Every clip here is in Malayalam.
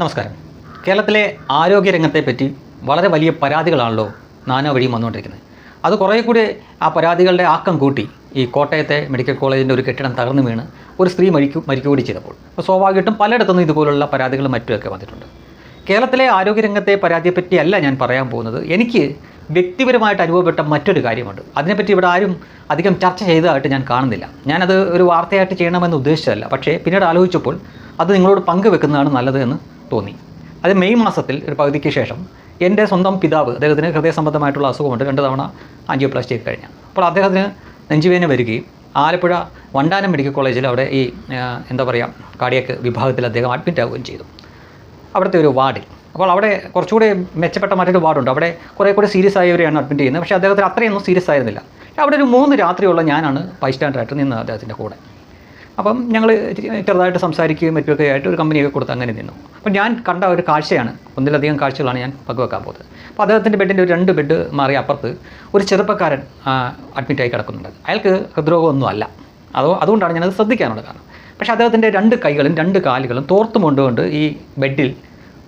നമസ്കാരം. കേരളത്തിലെ ആരോഗ്യരംഗത്തെപ്പറ്റി വളരെ വലിയ പരാതികളാണല്ലോ നാനാ വഴിയും വന്നുകൊണ്ടിരിക്കുന്നത്. അത് കുറേ കൂടി ആ പരാതികളുടെ ആക്കം കൂട്ടി ഈ കോട്ടയത്തെ മെഡിക്കൽ കോളേജിന്റെ ഒരു കെട്ടിടം തകർന്നു വീണ് ഒരു സ്ത്രീ മരിക്കു മരിക്കുകൂടി ചെയ്തപ്പോൾ. അപ്പോൾ സ്വാഭാവികമായിട്ടും പലയിടത്തുനിന്നും ഇതുപോലുള്ള പരാതികൾ മറ്റുമൊക്കെ വന്നിട്ടുണ്ട്. കേരളത്തിലെ ആരോഗ്യരംഗത്തെ പരാതിയെപ്പറ്റിയല്ല ഞാൻ പറയാൻ പോകുന്നത്. എനിക്ക് വ്യക്തിപരമായിട്ട് അനുഭവപ്പെട്ട മറ്റൊരു കാര്യമുണ്ട്. അതിനെപ്പറ്റി ഇവിടെ ആരും അധികം ചർച്ച ചെയ്തതായിട്ട് ഞാൻ കാണുന്നില്ല. ഞാനത് ഒരു വാർത്തയായിട്ട് ചെയ്യണമെന്ന് ഉദ്ദേശിച്ചതല്ല. പക്ഷേ പിന്നീട് ആലോചിച്ചപ്പോൾ അത് നിങ്ങളോട് പങ്കുവെക്കുന്നതാണ് നല്ലത് എന്ന് തോന്നി. അത് മെയ് മാസത്തിൽ ഒരു പകുതിക്ക് ശേഷം എന്റെ സ്വന്തം പിതാവ് അദ്ദേഹത്തിന് ഹൃദയ സംബന്ധമായിട്ടുള്ള അസുഖമുണ്ട്. രണ്ട് തവണ ആൻജിയോപ്ലാസ്റ്റി കഴിഞ്ഞു. അപ്പോൾ അദ്ദേഹത്തിന് നെഞ്ചുവേദന വരികയും ആലപ്പുഴ വണ്ടാനം മെഡിക്കൽ കോളേജിൽ അവിടെ ഈ എന്താ പറയുക കാർഡിയക്ക് വിഭാഗത്തിൽ അദ്ദേഹം അഡ്മിറ്റ് ആവുകയും ചെയ്തു. അവിടുത്തെ ഒരു വാർഡിൽ. അപ്പോൾ അവിടെ കുറച്ചുകൂടി മെച്ചപ്പെട്ട മറ്റൊരു വാർഡുണ്ട്. അവിടെ കുറേ കൂടി സീരിയസ് ആയവരെയാണ് അഡ്മിറ്റ് ചെയ്യുന്നത്. പക്ഷേ അദ്ദേഹത്തിന് അത്രയൊന്നും സീരിയസ് ആയിരുന്നില്ല. അവിടെ ഒരു മൂന്ന് രാത്രിയുള്ള ഞാനാണ് ബൈസ്റ്റാൻഡറായിട്ട് നിന്ന് അദ്ദേഹത്തിന്റെ കൂടെ. അപ്പം ഞങ്ങൾ ചെറുതായിട്ട് സംസാരിക്കുകയും മറ്റുമൊക്കെ ആയിട്ട് ഒരു കമ്പനിയൊക്കെ കൊടുത്ത് അങ്ങനെ നിന്നു. അപ്പം ഞാൻ കണ്ട ഒരു കാഴ്ചയാണ്. ഒന്നിലധികം കാഴ്ചകളാണ് ഞാൻ പങ്കുവെക്കാൻ പോകുന്നത്. അപ്പോൾ അദ്ദേഹത്തിന്റെ ബെഡിന്റെ ഒരു രണ്ട് ബെഡ് മാറി അപ്പുറത്ത് ഒരു ചെറുപ്പക്കാരൻ അഡ്മിറ്റായി കിടക്കുന്നുണ്ട്. അയാൾക്ക് ഹൃദ്രോഗമൊന്നും അല്ല. അതോ അതുകൊണ്ടാണ് ഞാനത് ശ്രദ്ധിക്കാനുള്ള കാരണം. പക്ഷേ അദ്ദേഹത്തിന്റെ രണ്ട് കൈകളും രണ്ട് കാലുകളും തോർത്തും കൊണ്ടുകൊണ്ട് ഈ ബെഡിൽ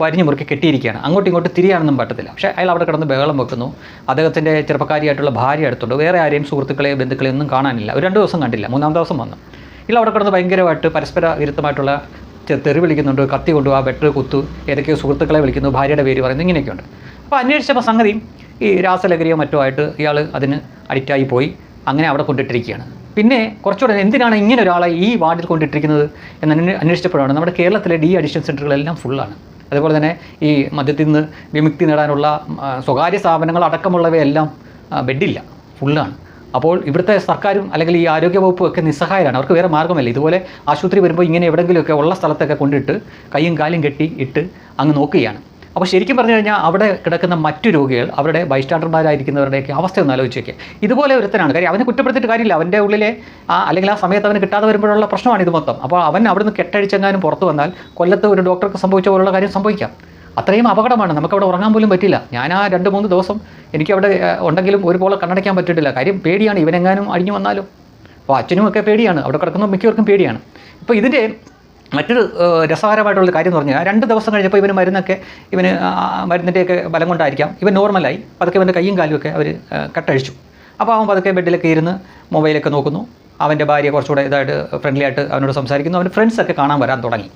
വരിഞ്ഞു മുറുക്കി കെട്ടിയിരിക്കുകയാണ്. അങ്ങോട്ടും ഇങ്ങോട്ടും തിരിയാനൊന്നും പറ്റത്തില്ല. പക്ഷേ അയാൾ അവിടെ കിടന്ന് ബഹളം വെക്കുന്നു. അദ്ദേഹത്തിന്റെ ചെറുപ്പക്കാരിയായിട്ടുള്ള ഭാര്യ അടുത്തുണ്ട്. വേറെ ആരെയും സുഹൃത്തുക്കളെയോ ബന്ധുക്കളെയോ ഒന്നും കാണാനില്ല. ഒരു രണ്ട് ദിവസം കണ്ടില്ല. മൂന്നാം ദിവസം വന്നു. ഇയാൾ അവിടെ കിടന്ന് ഭയങ്കരമായിട്ട് പരസ്പര വിരുദ്ധമായിട്ടുള്ള തെറി വിളിക്കുന്നുണ്ട് കത്തി കൊണ്ടു ആ ബെറ്റർ കുത്തു ഏതൊക്കെയോ സുഹൃത്തുക്കളെ വിളിക്കുന്നു ഭാര്യയുടെ പേര് പറയുന്നു ഇങ്ങനെയൊക്കെയുണ്ട്. അപ്പോൾ അന്വേഷിച്ചപ്പോൾ സംഗതി ഈ രാസലഹരിയോ മറ്റോ ആയിട്ട് ഇയാൾ അതിന് അഡിക്റ്റായി പോയി അങ്ങനെ അവിടെ കൊണ്ടിട്ടിരിക്കുകയാണ്. പിന്നെ കുറച്ചുകൂടെ എന്തിനാണ് ഇങ്ങനെ ഒരാളെ ഈ വാർഡിൽ കൊണ്ടിട്ടിരിക്കുന്നത് എന്ന് അന്വേ- അന്വേഷിച്ചപ്പോഴാണ് നമ്മുടെ കേരളത്തിലെ ഡി അഡിക്ഷൻ സെന്ററുകളെല്ലാം ഫുള്ളാണ്. അതുപോലെ തന്നെ ഈ മദ്യത്തിൽ നിന്ന് വിമുക്തി നേടാനുള്ള സ്വകാര്യ സ്ഥാപനങ്ങൾ അടക്കമുള്ളവയെല്ലാം ബെഡില്ല ഫുള്ളാണ്. അപ്പോൾ ഇവിടുത്തെ സർക്കാരും അല്ലെങ്കിൽ ഈ ആരോഗ്യ വകുപ്പും ഒക്കെ നിസ്സഹായരാണ്. അവർക്ക് വേറെ മാർഗമല്ല. ഇതുപോലെ ആശുപത്രി വരുമ്പോൾ ഇങ്ങനെ എവിടെയെങ്കിലുമൊക്കെ ഉള്ള സ്ഥലത്തൊക്കെ കൊണ്ടിട്ട് കൈയും കാലും കെട്ടി ഇട്ട് അങ്ങ് നോക്കുകയാണ്. അപ്പോൾ ശരിക്കും പറഞ്ഞു കഴിഞ്ഞാൽ അവിടെ കിടക്കുന്ന മറ്റു രോഗികൾ അവരുടെ ബൈസ്റ്റാൻഡർമാരായിരിക്കുന്നവരുടെയൊക്കെ അവസ്ഥ ഒന്ന് ആലോചിച്ചൊക്കെ ഇതുപോലെ ഒരുത്തനാണ്. കാര്യം അവനെ കുറ്റപ്പെടുത്തിയിട്ട് കാര്യമില്ല. അവന്റെ ഉള്ളിലെ ആ അല്ലെങ്കിൽ ആ സമയത്ത് അവന് കിട്ടാതെ വരുമ്പോഴുള്ള പ്രശ്നമാണ് ഇത് മൊത്തം. അപ്പോൾ അവൻ അവിടുന്ന് കെട്ടഴിച്ചെങ്ങാനും പുറത്തു വന്നാൽ കൊല്ലത്ത് ഒരു ഡോക്ടർക്ക് സംഭവിച്ച പോലുള്ള കാര്യം സംഭവിക്കാം. അത്രയും അപകടമാണ്. നമുക്കവിടെ ഉറങ്ങാൻ പോലും പറ്റില്ല. ഞാൻ ആ രണ്ട് മൂന്ന് ദിവസം എനിക്കവിടെ ഉണ്ടെങ്കിലും ഒരുപോലെ കണ്ണടയ്ക്കാൻ പറ്റിയിട്ടില്ല. കാര്യം പേടിയാണ്. ഇവനെങ്ങാനും അടിഞ്ഞു വന്നാലും. അപ്പോൾ അച്ഛനും ഒക്കെ പേടിയാണ്. അവിടെ കിടക്കുന്ന മിക്കവർക്കും പേടിയാണ്. ഇപ്പോൾ ഇതിന്റെ മറ്റൊരു രസകരമായിട്ടുള്ള കാര്യം എന്ന് പറഞ്ഞാൽ രണ്ട് ദിവസം കഴിഞ്ഞപ്പോൾ ഇവന് മരുന്നൊക്കെ ഇവന് മരുന്നിന്റെയൊക്കെ ബലം കൊണ്ടായിരിക്കാം. ഇവൻ നോർമലായി. പതുക്കെ ഇവന്റെ കൈയും കാലും ഒക്കെ അവർ കട്ടഴിച്ചു. അപ്പോൾ അവൻ പതുക്കെ ബെഡിലൊക്കെ ഇരുന്ന് മൊബൈലൊക്കെ നോക്കുന്നു. അവന്റെ ഭാര്യ കുറച്ചുകൂടെ ഇതായിട്ട് ഫ്രണ്ട്ലി ആയിട്ട് അവനോട് സംസാരിക്കുന്നു. അവന്റെ ഫ്രണ്ട്സൊക്കെ കാണാൻ വരാൻ തുടങ്ങി.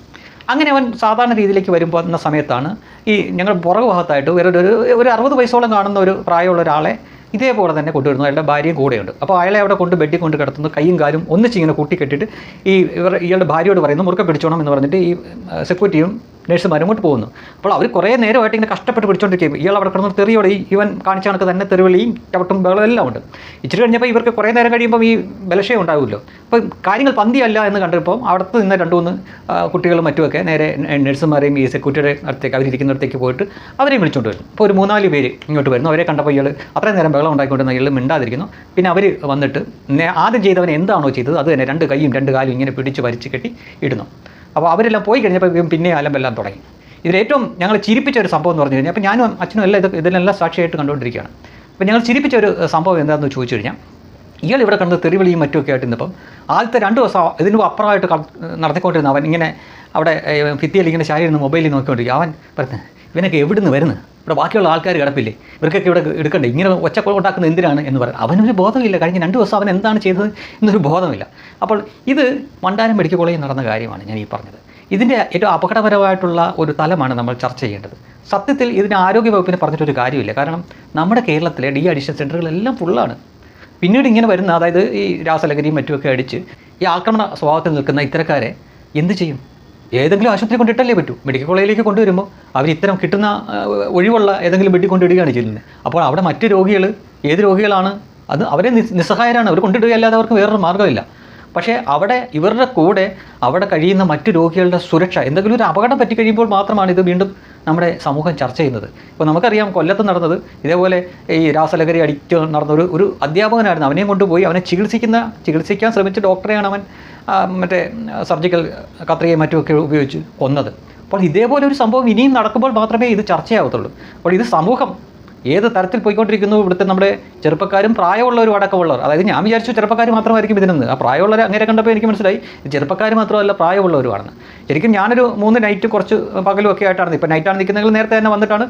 അങ്ങനെ അവൻ സാധാരണ രീതിയിലേക്ക് വരുമ്പോൾ എന്ന സമയത്താണ് ഈ ഞങ്ങൾ പുറകു ഭാഗത്തായിട്ട് വേറൊരു ഒരു ഒരു അറുപത് വയസ്സോളം കാണുന്ന ഒരു പ്രായമുള്ള ഒരാളെ ഇതേപോലെ തന്നെ കൊണ്ടുവരുന്നു. അയാളുടെ ഭാര്യയും കൂടെയുണ്ട്. അപ്പോൾ അയാളെ അവിടെ കൊണ്ട് ബെഡിൽ കൊണ്ട് കിടത്തുന്നു. കൈയും കാലും ഒന്നിച്ചിങ്ങനെ കൂട്ടിക്കെട്ടിട്ട് ഈ ഇവർ ഇയാളുടെ ഭാര്യയോട് പറയുന്നു മുറുക്കെ പിടിച്ചോണം എന്ന് പറഞ്ഞിട്ട് ഈ സെക്യൂരിറ്റിയും നഴ്സുമാരും അങ്ങോട്ട് പോകുന്നു. അപ്പോൾ അവർ കുറേ നേരമായിട്ട് ഇങ്ങനെ കഷ്ടപ്പെട്ട് പിടിച്ചുകൊണ്ടിരിക്കും ഇയാൾ അവിടെ കിടന്ന് തെറിയോടെ ഈ ഇവൻ കാണിച്ച കണക്ക് തന്നെ തെറിവിളിയും ചവിട്ടും ബഹളം എല്ലാം ഉണ്ട്. ഇച്ചിരി കഴിഞ്ഞപ്പോൾ ഇവർക്ക് കുറേ നേരം കഴിയുമ്പോൾ ഈ ബലക്ഷയം ഉണ്ടാവുമല്ലോ. അപ്പോൾ കാര്യങ്ങൾ പന്തിയല്ല എന്ന് കണ്ടപ്പോൾ അവിടുത്തെ നിന്ന് രണ്ട് മൂന്ന് കുട്ടികളും മറ്റുമൊക്കെ നേരെ നഴ്സുമാരെയും ഈ സെക്യൂരിറ്റിയുടെ അടുത്തേക്ക് അവരിയ്ക്കുന്നിടത്തേക്ക് പോയിട്ട് അവരെയും വിളിച്ചുകൊണ്ട് വരുന്നു. അപ്പോൾ ഒരു മൂന്നാൽ പേര് ഇങ്ങോട്ട് വരുന്നു. അവരെ കണ്ടപ്പോൾ ഇയാൾ അത്രയും നേരം ബഹളം ഉണ്ടായിക്കൊണ്ടിരുന്ന ഇയാൾ മിണ്ടാതിരിക്കുന്നു. പിന്നെ അവർ വന്നിട്ട് ആദ്യം ചെയ്തവൻ എന്താണോ ചെയ്തത് അത് തന്നെ രണ്ട് കൈയും രണ്ട് കാലും ഇങ്ങനെ പിടിച്ച് വരച്ച് കെട്ടി ഇടുന്നു. അപ്പോൾ അവരെല്ലാം പോയി കഴിഞ്ഞപ്പോൾ പിന്നെ അലമ്പെല്ലാം തുടങ്ങി. ഇതിലേറ്റവും ഞങ്ങൾ ചിരിപ്പിച്ച ഒരു സംഭവം എന്ന് പറഞ്ഞു കഴിഞ്ഞാൽ അപ്പോൾ ഞാനും അച്ഛനും എല്ലാം ഇത് ഇതിലെല്ലാം സാക്ഷിയായിട്ട് കണ്ടുകൊണ്ടിരിക്കുകയാണ്. അപ്പോൾ ഞങ്ങൾ ചിരിപ്പിച്ച ഒരു സംഭവം എന്താണെന്ന് ചോദിച്ചു കഴിഞ്ഞാൽ ഇയാൾ ഇവിടെ കണ്ട് തെറിവിളിയും മറ്റുമൊക്കെ ആയിട്ട് ഇന്നിപ്പം ആദ്യത്തെ രണ്ട് ദിവസം ഇതിന് അപ്പുറമായിട്ട് നടത്തിക്കൊണ്ടിരുന്ന അവൻ ഇങ്ങനെ അവിടെ ഭിത്തിയിൽ ഇങ്ങനെ ശാരി മൊബൈലിൽ നോക്കിക്കൊണ്ടിരിക്കുക അവൻ പറഞ്ഞു ഇവനൊക്കെ എവിടുന്ന് വരുന്നു ഇവിടെ ബാക്കിയുള്ള ആൾക്കാർ കിടപ്പില്ലേ? ഇവർക്കൊക്കെ ഇവിടെ എടുക്കണ്ടേ? ഇങ്ങനെ ഒച്ച ഉണ്ടാക്കുന്നത് എന്തിനാണ് എന്ന് പറയുന്നത് അവനൊരു ബോധമില്ല. കഴിഞ്ഞ രണ്ട് ദിവസം അവൻ എന്താണ് ചെയ്തത് എന്നൊരു ബോധമില്ല. അപ്പോൾ ഇത് മണ്ടാനം മെഡിക്കൽ കോളേജിൽ നടന്ന കാര്യമാണ് ഞാൻ ഈ പറഞ്ഞത്. ഇതിന്റെ ഏറ്റവും അപകടപരമായിട്ടുള്ള ഒരു തലമാണ് നമ്മൾ ചർച്ച ചെയ്യേണ്ടത്. സത്യത്തിൽ ഇതിന് ആരോഗ്യ വകുപ്പിനെ പറഞ്ഞിട്ടൊരു കാര്യമില്ല. കാരണം നമ്മുടെ കേരളത്തിലെ ഡി അഡിഷൻ സെന്ററുകളെല്ലാം ഫുള്ളാണ്. പിന്നീട് ഇങ്ങനെ വരുന്ന അതായത് ഈ രാസലഹരിയും മറ്റുമൊക്കെ അടിച്ച് ഈ ആക്രമണ സ്വഭാവത്തിൽ നിൽക്കുന്ന ഇത്തരക്കാരെ എന്ത് ചെയ്യും? ഏതെങ്കിലും ആശുപത്രി കൊണ്ടിട്ടല്ലേ പറ്റൂ. മെഡിക്കൽ കോളേജിലേക്ക് കൊണ്ടുവരുമ്പോൾ അവർ ഇത്തരം കിട്ടുന്ന ഒഴിവുള്ള ഏതെങ്കിലും ബെഡിൽ കൊണ്ടിടുകയാണ് ചെയ്യുന്നത്. അപ്പോൾ അവിടെ മറ്റ് രോഗികൾ ഏത് രോഗികളാണ് അത് അവരെ നിസ് നിസ്സഹായരാണ്. അവർ കൊണ്ടിടുകയല്ലാതെ അവർക്ക് വേറൊരു മാർഗമില്ല. പക്ഷേ അവിടെ ഇവരുടെ കൂടെ അവിടെ കഴിയുന്ന മറ്റു രോഗികളുടെ സുരക്ഷ എന്തെങ്കിലും ഒരു അപകടം പറ്റിക്കഴിയുമ്പോൾ മാത്രമാണ് ഇത് വീണ്ടും നമ്മുടെ സമൂഹം ചർച്ച ചെയ്യുന്നത്. ഇപ്പോൾ നമുക്കറിയാം കൊല്ലത്ത് നടന്നത് ഇതേപോലെ ഈ രാസലഹരി അഡിക്റ്റ് നടന്ന ഒരു ഒരു അധ്യാപകനായിരുന്നു. അവനെയും കൊണ്ടുപോയി അവനെ ചികിത്സിക്കുന്ന ചികിത്സിക്കാൻ ശ്രമിച്ച ഡോക്ടറെയാണ് അവൻ മറ്റേ സർജിക്കൽ കത്രികയും മറ്റുമൊക്കെ ഉപയോഗിച്ച് കൊന്നത്. അപ്പോൾ ഇതേപോലെ ഒരു സംഭവം ഇനിയും നടക്കുമ്പോൾ മാത്രമേ ഇത് ചർച്ചയാവത്തുള്ളൂ. അപ്പോൾ ഇത് സമൂഹം ഏത് തരത്തിൽ പോയിക്കൊണ്ടിരിക്കുന്നു ഇവിടുത്തെ നമ്മുടെ ചെറുപ്പക്കാരും പ്രായമുള്ളവരും അടക്കമുള്ളവർ. അതായത് ഞാൻ വിചാരിച്ചു ചെറുപ്പക്കാർ മാത്രമായിരിക്കും ഇതിനെന്ന് ആ പ്രായമുള്ളവർ അങ്ങനെ കണ്ടപ്പോൾ എനിക്ക് മനസ്സിലായി ചെറുപ്പക്കാർ മാത്രമല്ല പ്രായമുള്ളവരുമാണ്. ശരിക്കും ഞാനൊരു മൂന്ന് നൈറ്റ് കുറച്ച് പകലും ഒക്കെ ആയിട്ടാണ് ഇപ്പോൾ നൈറ്റാണ് നിൽക്കുന്നതെങ്കിൽ നേരത്തെ തന്നെ വന്നിട്ടാണ്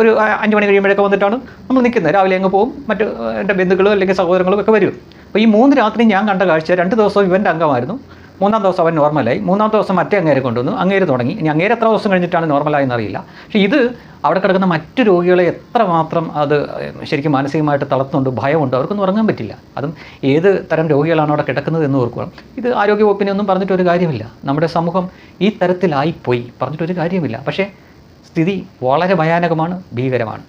ഒരു അഞ്ച് മണി കഴിയുമ്പോഴൊക്കെ വന്നിട്ടാണ് നമ്മൾ നിൽക്കുന്നത്. രാവിലെ അങ്ങ് പോകും മറ്റ് എന്റെ ബന്ധുക്കളും അല്ലെങ്കിൽ സഹോദരങ്ങളും ഒക്കെ വരും. അപ്പോൾ ഈ മൂന്ന് രാത്രി ഞാൻ കണ്ട കാഴ്ച രണ്ട് ദിവസവും ഇവന്റെ അംഗമായിരുന്നു. മൂന്നാം ദിവസം അവൻ നോർമലായി. മൂന്നാം ദിവസം മറ്റേ അങ്ങേരെ കൊണ്ടുവന്നു. അങ്ങേര് തുടങ്ങി. ഇനി അങ്ങേര് എത്ര ദിവസം കഴിഞ്ഞിട്ടാണ് നോർമലായെന്ന് അറിയില്ല പക്ഷേ ഇത് അവിടെ കിടക്കുന്ന മറ്റു രോഗികളെ എത്രമാത്രം അത് ശരിക്കും മാനസികമായിട്ട് തളർത്തുന്നുണ്ട് ഭയമുണ്ട് അവർക്കൊന്നും ഉറങ്ങാൻ പറ്റില്ല. അതും ഏത് തരം രോഗികളാണ് അവിടെ കിടക്കുന്നത് എന്ന് ഓർക്കുക. ഇത് ആരോഗ്യവകുപ്പിനെ ഒന്നും പറഞ്ഞിട്ടൊരു കാര്യമില്ല. നമ്മുടെ സമൂഹം ഈ തരത്തിലായിപ്പോയി പറഞ്ഞിട്ടൊരു കാര്യമില്ല. പക്ഷേ സ്ഥിതി വളരെ ഭയാനകമാണ് ഭീകരമാണ്.